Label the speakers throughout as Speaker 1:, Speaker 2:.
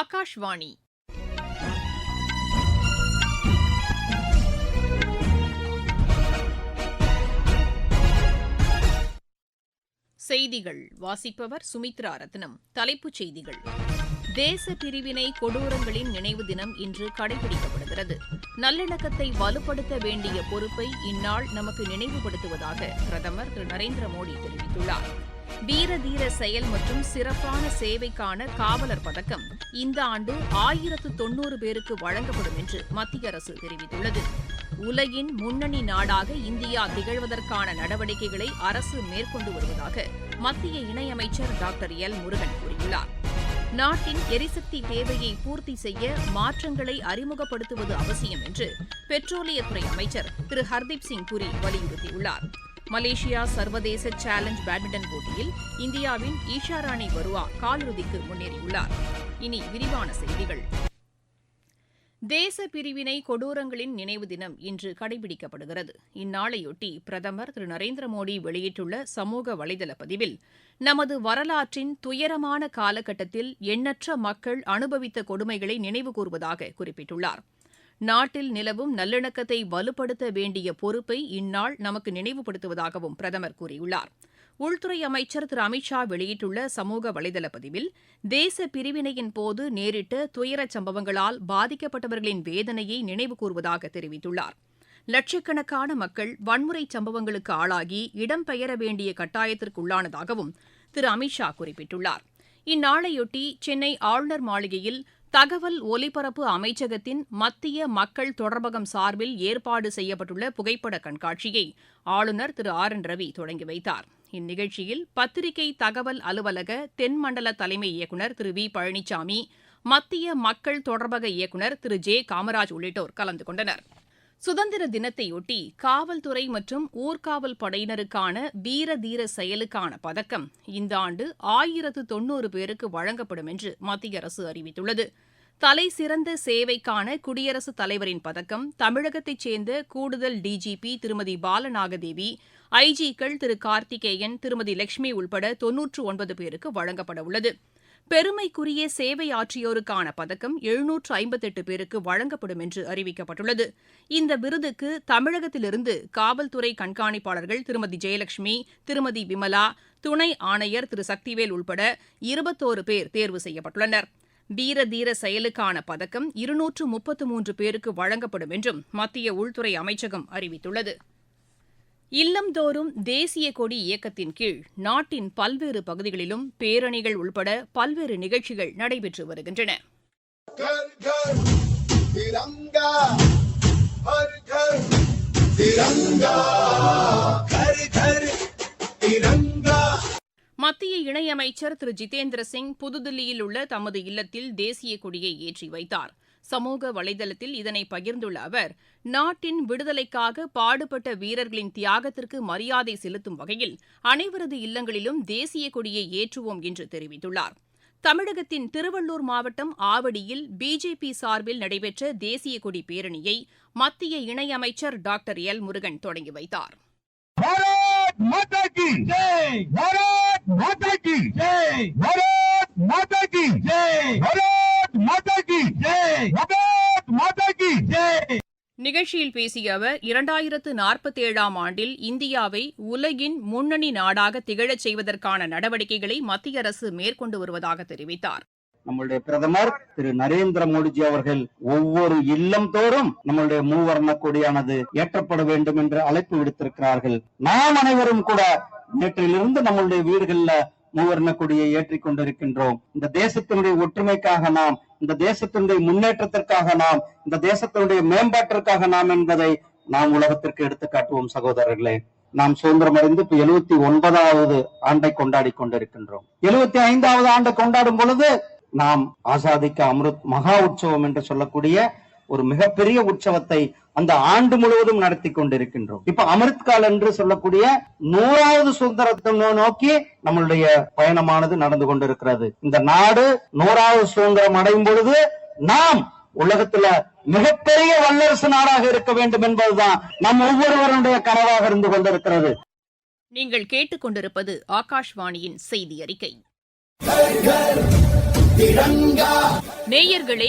Speaker 1: ஆகாஷ்வாணி செய்திகள் வாசிப்பவர் சுமித்ரா ரத்னம் தலைப்புச் செய்திகள் தேச பிரிவினை கொடூரங்களின் நினைவு தினம் இன்று கடைபிடிக்கப்படுகிறது நல்லிணக்கத்தை வலுப்படுத்த வேண்டிய பொறுப்பை இந்நாள் நமக்கு நினைவுபடுத்துவதாக பிரதமர் திரு நரேந்திர மோடி தெரிவித்துள்ளார் வீர தீர செயல் மற்றும் சிறப்பான சேவைக்கான காவலர் பதக்கம் இந்த ஆண்டு ஆயிரத்து தொன்னூறு பேருக்கு வழங்கப்படும் என்று மத்திய அரசு தெரிவித்துள்ளது உலகின் முன்னணி நாடாக இந்தியா திகழ்வதற்கான நடவடிக்கைகளை அரசு மேற்கொண்டு வருவதாக மத்திய இணையமைச்சர் டாக்டர் எல் முருகன் கூறியுள்ளார் நாட்டின் எரிசக்தி தேவையை பூர்த்தி செய்ய மாற்றங்களை அறிமுகப்படுத்துவது அவசியம் என்று பெட்ரோலியத்துறை அமைச்சர் திரு ஹர்தீப் சிங் புரி வலியுறுத்தியுள்ளார் மலேசியா சர்வதேச சேலஞ்ச் பேட்மிண்டன் போட்டியில் இந்தியாவின் ஈஷா ராணி வருவா காலிறுதிக்கு முன்னேறியுள்ளார் இனி விரிவான செய்திகள் தேச பிரிவினை கொடூரங்களின் நினைவு தினம் இன்று கடைபிடிக்கப்படுகிறது இந்நாளையொட்டி பிரதமர் திரு நரேந்திர மோடி வெளியிட்டுள்ள சமூக வலைதள பதிவில் நமது வரலாற்றின் துயரமான காலகட்டத்தில் எண்ணற்ற மக்கள் அனுபவித்த கொடுமைகளை நினைவு கூர்வதாக குறிப்பிட்டுள்ளாா் நாட்டில் நிலவும் நல்லிணக்கத்தை வலுப்படுத்த வேண்டிய பொறுப்பை இந்நாள் நமக்கு நினைவுபடுத்துவதாகவும் பிரதமர் கூறியுள்ளார் உள்துறை அமைச்சர் திரு அமித் ஷா வெளியிட்டுள்ள சமூக வலைதள பதிவில் தேச பிரிவினையின் போது நேரிட்ட துயரச் சம்பவங்களால் பாதிக்கப்பட்டவர்களின் வேதனையை நினைவு கூறுவதாக தெரிவித்துள்ளார் லட்சக்கணக்கான மக்கள் வன்முறை சம்பவங்களுக்கு ஆளாகி இடம்பெயர வேண்டிய கட்டாயத்திற்குள்ளானதாகவும் திரு அமித் ஷா குறிப்பிட்டுள்ளார் இந்நாளையொட்டி சென்னை ஆளுநர் மாளிகையில் தகவல் ஒலிபரப்பு அமைச்சகத்தின் மத்திய மக்கள் தொடர்பகம் சார்பில் ஏற்பாடு செய்யப்பட்டுள்ள புகைப்பட கண்காட்சியை ஆளுநர் திரு ஆர் என் ரவி தொடங்கி வைத்தார் இந்நிகழ்ச்சியில் பத்திரிகை தகவல் அலுவலக தென்மண்டல தலைமை இயக்குநர் திரு வி பழனிசாமி மத்திய மக்கள் தொடர்பக இயக்குநர் திரு ஜே காமராஜ் உள்ளிட்டோர் கலந்து கொண்டனா் சுதந்திர தினத்தையொட்டி காவல்துறை மற்றும் ஊர்காவல் படையினருக்கான வீர தீர செயலுக்கான பதக்கம் இந்த ஆண்டு ஆயிரத்து தொன்னூறு பேருக்கு வழங்கப்படும் என்று மத்திய அரசு அறிவித்துள்ளது தலைசிறந்த சேவைக்கான குடியரசுத் தலைவரின் பதக்கம் தமிழகத்தைச் சேர்ந்த கூடுதல் டிஜிபி திருமதி பாலநாகதேவி ஐஜிக்கள் திரு கார்த்திகேயன் திருமதி லட்சுமி உள்பட தொன்னூற்று ஒன்பது பேருக்கு வழங்கப்பட உள்ளது பெருமைக்குரிய சேவையாற்றியோருக்கான பதக்கம் எழுநூற்று ஐம்பத்தெட்டு பேருக்கு வழங்கப்படும் என்று அறிவிக்கப்பட்டுள்ளது இந்த விருதுக்கு தமிழகத்திலிருந்து காவல்துறை கண்காணிப்பாளர்கள் திருமதி ஜெயலட்சுமி திருமதி விமலா துணை ஆணையர் திரு சக்திவேல் உட்பட இருபத்தோரு பேர் தேர்வு செய்யப்பட்டுள்ளனர் வீர தீர செயலுக்கான பதக்கம் இருநூற்று முப்பத்து மூன்று பேருக்கு வழங்கப்படும் என்றும் மத்திய உள்துறை அமைச்சகம் அறிவித்துள்ளது இல்லம்தோறும் தேசிய கொடி இயக்கத்தின் கீழ் நாட்டின் பல்வேறு பகுதிகளிலும் பேரணிகள் உள்பட பல்வேறு நிகழ்ச்சிகள் நடைபெற்று வருகின்றன மத்திய இணையமைச்சர் திரு ஜிதேந்திர சிங் புதுதில்லியில் உள்ள தமது இல்லத்தில் தேசிய கொடியை ஏற்றி வைத்தாா் சமூக வலைதளத்தில் இதனை பகிர்ந்துள்ள அவர் நாட்டின் விடுதலைக்காக பாடுபட்ட வீரர்களின் தியாகத்திற்கு மரியாதை செலுத்தும் வகையில் அனைவரது இல்லங்களிலும் தேசிய கொடியை ஏற்றுவோம் என்று தெரிவித்துள்ளார் தமிழகத்தின் திருவள்ளூர் மாவட்டம் ஆவடியில் பிஜேபி சார்பில் நடைபெற்ற தேசிய கொடி பேரணியை மத்திய இணையமைச்சர் டாக்டர் எல் முருகன் தொடங்கி வைத்தார் மாதா நிகழ்ச்சியில் பேசிய அவர் இரண்டாயிரத்து நாற்பத்தி ஏழாம் ஆண்டில் இந்தியாவை உலகின் முன்னணி நாடாக திகழச் செய்வதற்கான நடவடிக்கைகளை மத்திய அரசு மேற்கொண்டு வருவதாக தெரிவித்தார்
Speaker 2: நம்மளுடைய பிரதமர் திரு நரேந்திர மோடிஜி அவர்கள் ஒவ்வொரு இல்லம் தோறும் நம்மளுடைய மூவர்ண கொடியானது ஏற்றப்பட வேண்டும் என்று அழைப்பு விடுத்திருக்கிறார்கள் நாம் அனைவரும் கூட நேற்றிலிருந்து நம்மளுடைய வீடுகளில் மூவர்ண கொடியை ஏற்றிக் கொண்டிருக்கின்றோம் இந்த தேசத்தினுடைய ஒற்றுமைக்காக நாம் இந்த தேசத்தினுடைய முன்னேற்றத்திற்காக நாம் இந்த தேசத்தினுடைய மேம்பாட்டிற்காக நாம் என்பதை நாம் உலகத்திற்கு எடுத்து காட்டுவோம் சகோதரர்களே நாம் சுதந்திரம் அடைந்து இப்ப எழுபத்தி ஒன்பதாவது ஆண்டை கொண்டாடி கொண்டிருக்கின்றோம் எழுபத்தி ஐந்தாவது ஆண்டு கொண்டாடும் பொழுது நாம் ஆசாதிக்க அமிர்த் மகா உற்சவம் என்று சொல்லக்கூடிய ஒரு மிகப்பெரிய உற்சவத்தை அந்த ஆண்டு முழுவதும் நடத்தி கொண்டிருக்கின்றோம் இப்ப அமிர்த்கால் என்று சொல்லக்கூடிய நூறாவது சுதந்திரத்தை நோக்கி நம்மளுடைய பயணமானது நடந்து கொண்டிருக்கிறது இந்த நாடு நூறாவது சுதந்திரம் அடையும் பொழுது நாம் உலகத்துல மிகப்பெரிய வல்லரசு நாடாக இருக்க வேண்டும் என்பதுதான் நம் ஒவ்வொருவருடைய கனவாக இருந்து கொண்டிருக்கிறது
Speaker 1: நீங்கள் கேட்டுக்கொண்டிருப்பது ஆகாஷ்வாணியின் செய்தி அறிக்கை நேயர்களே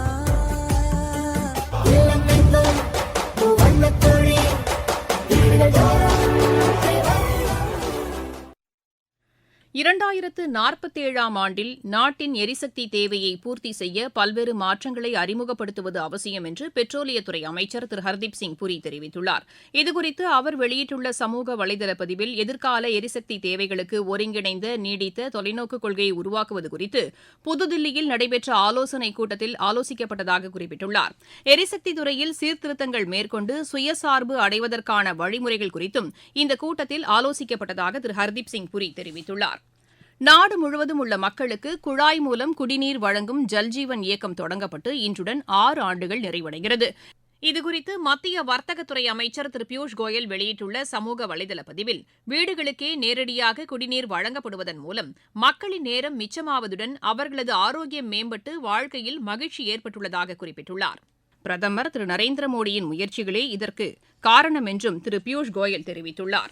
Speaker 1: இரண்டாயிரத்து நாற்பத்தேழாம் ஆண்டில் நாட்டின் எரிசக்தி தேவையை பூர்த்தி செய்ய பல்வேறு மாற்றங்களை அறிமுகப்படுத்துவது அவசியம் என்று பெட்ரோலியத்துறை அமைச்சர் திரு ஹர்தீப் சிங் புரி தெரிவித்துள்ளார் இதுகுறித்து அவர் வெளியிட்டுள்ள சமூக வலைதள பதிவில் எதிர்கால எரிசக்தி தேவைகளுக்கு ஒருங்கிணைந்த நீடித்த தொலைநோக்கு கொள்கையை உருவாக்குவது குறித்து புதுதில்லியில் நடைபெற்ற ஆலோசனைக் கூட்டத்தில் ஆலோசிக்கப்பட்டதாக குறிப்பிட்டுள்ளார் எரிசக்தி துறையில் சீர்திருத்தங்கள் மேற்கொண்டு சுயசார்பு அடைவதற்கான வழிமுறைகள் குறித்தும் இந்த கூட்டத்தில் ஆலோசிக்கப்பட்டதாக திரு ஹர்தீப் சிங் புரி தெரிவித்துள்ளார் நாடு முழுவதும் உள்ள மக்களுக்கு குழாய் மூலம் குடிநீர் வழங்கும் ஜல்ஜீவன் இயக்கம் தொடங்கப்பட்டு இன்றுடன் ஆறு ஆண்டுகள் நிறைவடைகிறது இதுகுறித்து மத்திய வர்த்தகத்துறை அமைச்சர் திரு பியூஷ் கோயல் வெளியிட்டுள்ள சமூக வலைதள பதிவில் வீடுகளுக்கே நேரடியாக குடிநீர் வழங்கப்படுவதன் மூலம் மக்களின் நேரம் மிச்சமாவதுடன் அவர்களது ஆரோக்கியம் மேம்பட்டு வாழ்க்கையில் மகிழ்ச்சி ஏற்பட்டுள்ளதாக குறிப்பிட்டுள்ளார் பிரதமர் திரு நரேந்திர மோடியின் முயற்சிகளே இதற்கு காரணம் என்றும் திரு பியூஷ் கோயல் தெரிவித்துள்ளாா்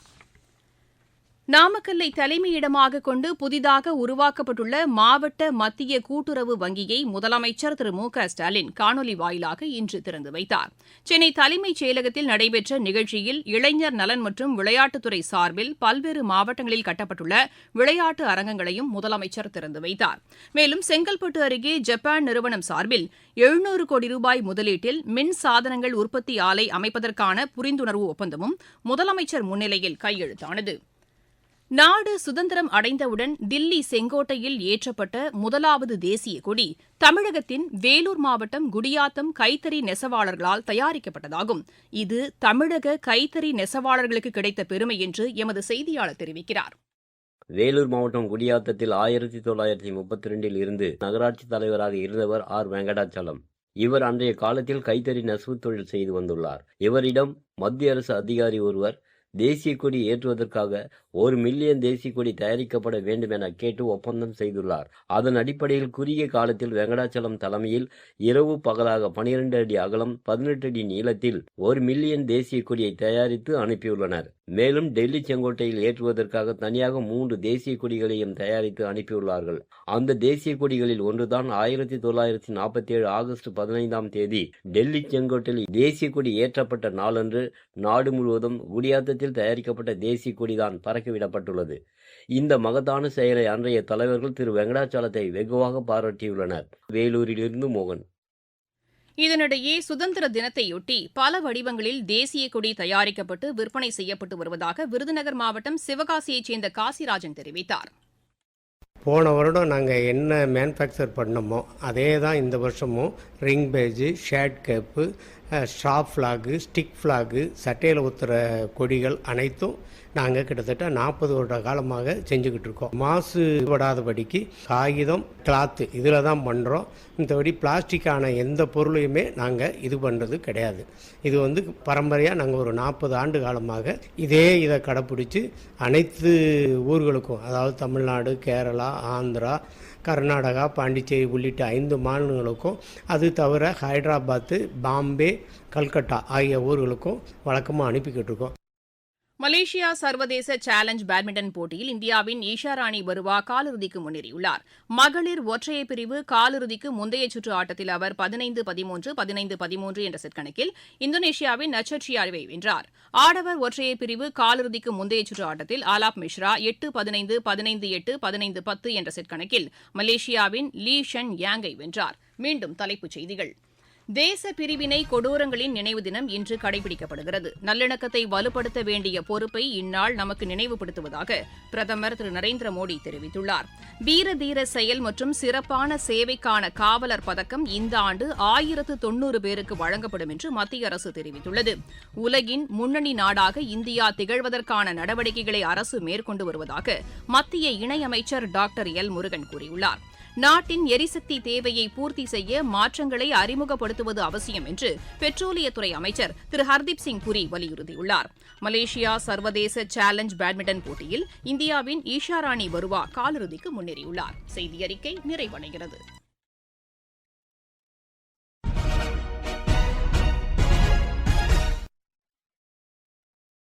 Speaker 1: நாமக்கல்லை தலைமையிடமாக கொண்டு புதிதாக உருவாக்கப்பட்டுள்ள மாவட்ட மத்திய கூட்டுறவு வங்கியை முதலமைச்சர் திரு மு க ஸ்டாலின் காணொலி வாயிலாக இன்று திறந்து வைத்தார் சென்னை தலைமைச் செயலகத்தில் நடைபெற்ற நிகழ்ச்சியில் இளைஞர் நலன் மற்றும் விளையாட்டுத்துறை சார்பில் பல்வேறு மாவட்டங்களில் கட்டப்பட்டுள்ள விளையாட்டு அரங்கங்களையும் முதலமைச்சர் திறந்து வைத்தார் மேலும் செங்கல்பட்டு அருகே ஜப்பான் நிறுவனம் சார்பில் எழுநூறு கோடி ரூபாய் முதலீட்டில் மின் சாதனங்கள் உற்பத்தி ஆலை அமைப்பதற்கான புரிந்துணர்வு ஒப்பந்தமும் முதலமைச்சர் முன்னிலையில் கையெழுத்தானது நாடு சுதந்திரம் அடைந்தவுடன் தில்லி செங்கோட்டையில் ஏற்றப்பட்ட முதலாவது தேசிய கொடி தமிழகத்தின் வேலூர் மாவட்டம் குடியாத்தம் கைத்தறி நெசவாளர்களால் தயாரிக்கப்பட்டதாகும் இது தமிழக கைத்தறி நெசவாளர்களுக்கு கிடைத்த பெருமை என்று எமது செய்தியாளர் தெரிவிக்கிறார்
Speaker 3: வேலூர் மாவட்டம் குடியாத்தத்தில் ஆயிரத்தி தொள்ளாயிரத்தி முப்பத்தி ரெண்டில் இருந்து நகராட்சி தலைவராக இருந்தவர் ஆர் வெங்கடாச்சலம் இவர் அன்றைய காலத்தில் கைத்தறி நெசவு தொழில் செய்து வந்துள்ளார் இவரிடம் மத்திய அரசு அதிகாரி ஒருவர் தேசிய கொடி ஏற்றுவதற்காக ஒரு மில்லியன் தேசிய கொடி தயாரிக்கப்பட வேண்டும் என கேட்டு ஒப்பந்தம் செய்துள்ளார் அதன் அடிப்படையில் குறுகிய காலத்தில் வெங்கடாச்சலம் தலைமையில் இரவு பகலாக பனிரெண்டு அடி அகலம் பதினெட்டு அடி நீளத்தில் ஒரு மில்லியன் தேசிய கொடியை தயாரித்து அனுப்பியுள்ளனர் மேலும் டெல்லி செங்கோட்டையில் ஏற்றுவதற்காக தனியாக மூன்று தேசிய கொடிகளையும் தயாரித்து அனுப்பியுள்ளார்கள் அந்த தேசிய கொடிகளில் ஒன்றுதான் ஆயிரத்தி தொள்ளாயிரத்தி நாற்பத்தி ஏழு ஆகஸ்ட் பதினைந்தாம் தேதி டெல்லி செங்கோட்டையில் தேசிய கொடி ஏற்றப்பட்ட நாளன்று நாடு முழுவதும் குடியாத்தத்தில் தயாரிக்கப்பட்ட தேசிய கொடிதான் பறக்க பறக்க விடப்பட்டுள்ளது இந்த மகத்தான செயலை அன்றைய தலைவர்கள் திரு வெங்கடாச்சலத்தை வெகுவாக பாராட்டியுள்ளனர் வேலூரிலிருந்து மோகன்
Speaker 1: இதனிடையே சுதந்திர தினத்தையொட்டி பல வடிவங்களில் தேசிய கொடி தயாரிக்கப்பட்டு விற்பனை செய்யப்பட்டு வருவதாக விருதுநகர் மாவட்டம் சிவகாசியைச் சேர்ந்த காசிராஜன் தெரிவித்தார்
Speaker 4: போன வருடம் நாங்கள் என்ன மேனுஃபேக்சர் பண்ணமோ அதே தான் இந்த வருஷமும் ring badge shade cap stop flag stick flag சட்டையில் ஊற்றுற கொடிகள் அனைத்தும் நாங்கள் கிட்டத்தட்ட நாற்பது வருட காலமாக செஞ்சுக்கிட்டு இருக்கோம் மாசுபடாதபடிக்கு காகிதம் கிளாத்து இதில் தான் பண்ணுறோம் மற்றபடி பிளாஸ்டிக்கான எந்த பொருளையுமே நாங்கள் இது பண்ணுறது கிடையாது இது வந்து பரம்பரையாக நாங்கள் ஒரு நாற்பது ஆண்டு காலமாக இதே இதை கடைப்பிடிச்சி அனைத்து ஊர்களுக்கும் அதாவது தமிழ்நாடு கேரளா ஆந்திரா கர்நாடகா பாண்டிச்சேரி உள்ளிட்ட ஐந்து மாநிலங்களுக்கும் அது தவிர ஹைதராபாத்து பாம்பே கல்கட்டா ஆகிய ஊர்களுக்கும் வழக்கமாக அனுப்பிக்கிட்டு இருக்கோம்
Speaker 1: மலேசியா சர்வதேச சேலஞ்ச் பேட்மிண்டன் போட்டியில் இந்தியாவின் ஈஷா ராணி வருவா காலிறுதிக்கு முன்னேறியுள்ளார் மகளிர் ஒற்றையர் பிரிவு காலிறுதிக்கு முந்தைய சுற்று ஆட்டத்தில் அவர் பதினைந்து பதிமூன்று பதினைந்து பதிமூன்று என்ற செட் கணக்கில் இந்தோனேஷியாவின் நச்சட்சியாவை வென்றார் ஆடவர் ஒற்றையர் பிரிவு காலிறுதிக்கு முந்தைய சுற்று ஆட்டத்தில் ஆலாப் மிஸ்ரா எட்டு பதினைந்து பதினைந்து எட்டு பதினைந்து பத்து என்ற செட் கணக்கில் மலேசியாவின் லீ ஷன் யாங்கை வென்றார் மீண்டும் தலைப்புச் செய்திகள் தேச பிரிவினை கொடூரங்களின் நினைவு தினம் இன்று கடைபிடிக்கப்படுகிறது நல்லிணக்கத்தை வலுப்படுத்த வேண்டிய பொறுப்பை இந்நாள் நமக்கு நினைவுபடுத்துவதாக பிரதமர் திரு நரேந்திர மோடி தெரிவித்துள்ளார் வீர தீர செயல் மற்றும் சிறப்பான சேவைக்கான காவலர் பதக்கம் இந்த ஆண்டு ஆயிரத்து தொன்னூறு பேருக்கு வழங்கப்படும் என்று மத்திய அரசு தெரிவித்துள்ளது உலகின் முன்னணி நாடாக இந்தியா திகழ்வதற்கான நடவடிக்கைகளை அரசு மேற்கொண்டு வருவதாக மத்திய இணையமைச்சர் டாக்டர் எல் முருகன் கூறியுள்ளார் நாட்டின் எரிசக்தி தேவையை பூர்த்தி செய்ய மாற்றங்களை அறிமுகப்படுத்துவது அவசியம் என்று பெட்ரோலியத்துறை அமைச்சர் திரு ஹர்தீப் சிங் புரி வலியுறுத்தியுள்ளார் மலேசியா சர்வதேச சேலஞ்ச் பேட்மிண்டன் போட்டியில் இந்தியாவின் ஈஷா ராணி வருவா காலிறுதிக்கு முன்னேறியுள்ளார் செய்தி அறிக்கை நிறைவடைகிறது